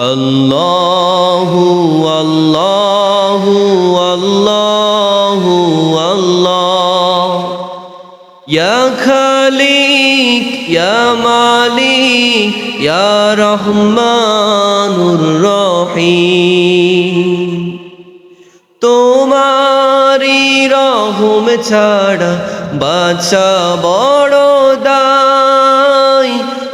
আল্লাহু আল্লাহু আল্লাহু আল্লাহ ইয়া মালিক ইয়া রহমানুর রহিম তোমারি রহম ছাড়া বাছা বড় দায়।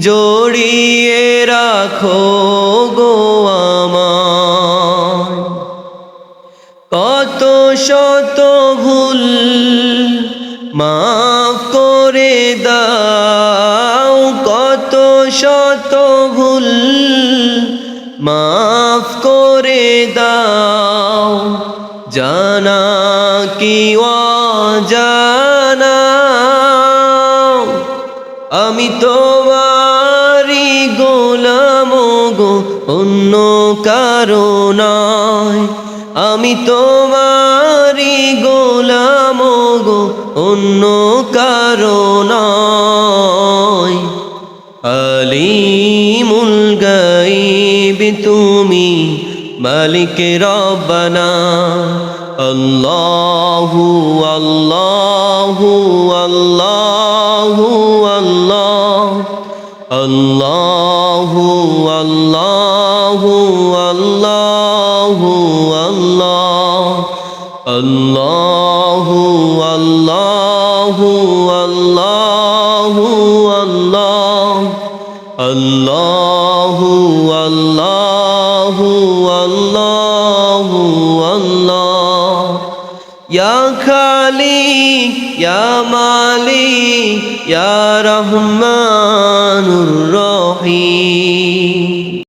জড়িয়ে রাখো গো আমার কত শত ভুল মাফ করে দাও, কত শত ভুল মাফ করে দাও। জানা কি জানা আমি গোলাম গো, অন্য কারণায় আমি তোমারি গোলাম গো, অন্য কারণায় আলিমুল গাইব তুমি, মালিক রব্বানা। আল্লাহু আল্লাহু আল্লাহু। আল্লাহু আল্লাহু আল্লাহ, আল্লাহু আল্লাহু আল্লাহু আল্লাহ, আল্লাহু আল্লাহু আল্লাহু ইয়া খালিক ইয়া মালিক ইয়া রহমানুর রহিম।